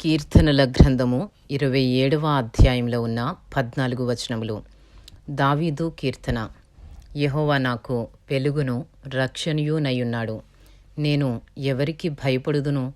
కీర్తనల గ్రంథము ఇరవై ఏడవ అధ్యాయంలో ఉన్న పద్నాలుగు వచనములు. దావీదు కీర్తన. యహోవా నాకు వెలుగును రక్షణయునయ్యున్నాడు నేను ఎవరికి భయపడుదును?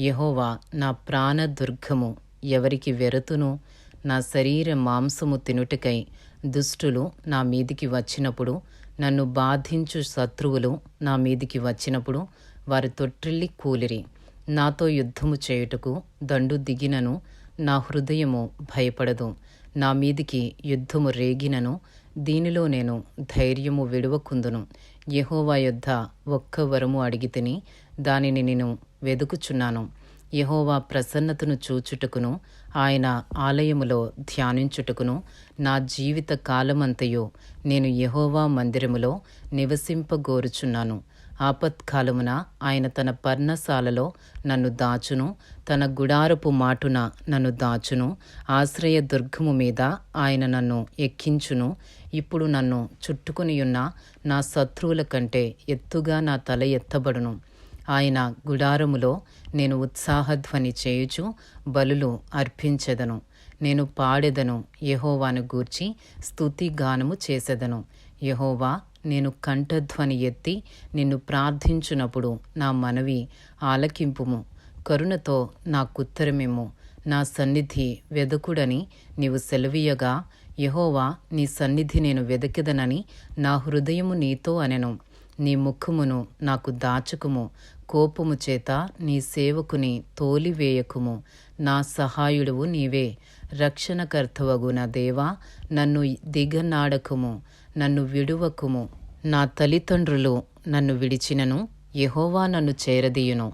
యహోవా నా ప్రాణ దుర్గము ఎవరికి వెరతును? నా శరీర మాంసము తినుటకై దుష్టులు నా మీదికి వచ్చినప్పుడు నన్ను బాధించు శత్రువులు నా మీదికి వచ్చినప్పుడు వారి తొట్టిల్లి కూలిరి. నాతో యుద్ధము చేయుటకు దండు దిగినను నా హృదయము భయపడదు. నా మీదికి యుద్ధము రేగినను దీనిలో నేను ధైర్యము విడువకుందును. యహోవా యొద్ద ఒక్క వరము అడిగితిని దానిని నేను వెదుకుచున్నాను. యహోవా ప్రసన్నతను చూచుటకును ఆయన ఆలయములో ధ్యానించుటకును నా జీవిత కాలమంతయు నేను యహోవా మందిరములో నివసింపగోరుచున్నాను. ఆపత్కాలమున ఆయన తన పర్ణశాలలో నన్ను దాచును తన గుడారపు మాటున నన్ను దాచును ఆశ్రయ దుర్గము మీద ఆయన నన్ను ఎక్కించును. ఇప్పుడు నన్ను చుట్టుకునియున్న నా శత్రువుల కంటే ఎత్తుగా నా తల ఎత్తబడును. ఆయన గుడారములో నేను ఉత్సాహధ్వని చేయుచు బలులు అర్పించెదను. నేను పాడెదను యహోవాను గూర్చి స్థుతిగానము చేసెదను. యహోవా నేను కంఠధ్వని ఎత్తి నిన్ను ప్రార్థించునప్పుడు నా మనవి ఆలకింపుము. కరుణతో నాకుత్తరమిమ్ము నా సన్నిధి వెదకుడని నీవు సెలవీయగా. యహోవా నీ సన్నిధి నేను వెదకిదనని నా హృదయము నీతో అనెను. నీ ముఖమును నాకు దాచుకుము. కోపము చేత నీ సేవకుని తోలివేయకుము. నా సహాయుడువు నీవే. రక్షణకర్తవగు నా దేవా. నన్ను దిగనాడకుము. నన్ను విడువకుము. నా తల్లిదండ్రులు నన్ను విడిచినను. యహోవా నన్ను చేరదీయును.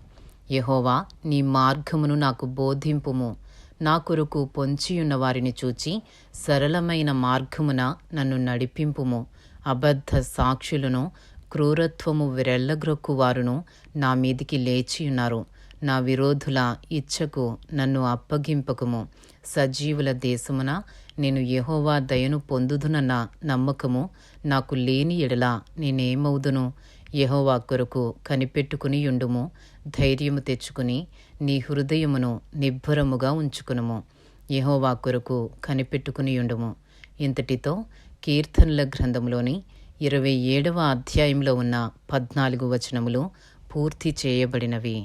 యహోవా నీ మార్గమును నాకు బోధింపుము. నా కొరకు పొంచియున్న వారిని చూచి సరళమైన మార్గమున నన్ను నడిపింపుము. అబద్ధ సాక్షులను క్రూరత్వము విరెల్లగ్రొక్కు వారును నా మీదికి లేచియున్నారు. నా విరోధుల ఇచ్చకు నన్ను అప్పగింపకము. సజీవుల దేశమున నేను యహోవా దయను పొందుదునన్న నమ్మకము నాకు లేని ఎడల నేనేమవుదును? యహోవా కొరకు కనిపెట్టుకుని ఉండుము ధైర్యము తెచ్చుకుని నీ హృదయమును నిబ్బరముగా ఉంచుకునుము. యహోవా కొరకు కనిపెట్టుకుని ఉండుము ఇంతటితో కీర్తనల గ్రంథంలోని ఇరవై ఏడవ అధ్యాయంలో ఉన్న పద్నాలుగు వచనములు పూర్తి చేయబడినవి.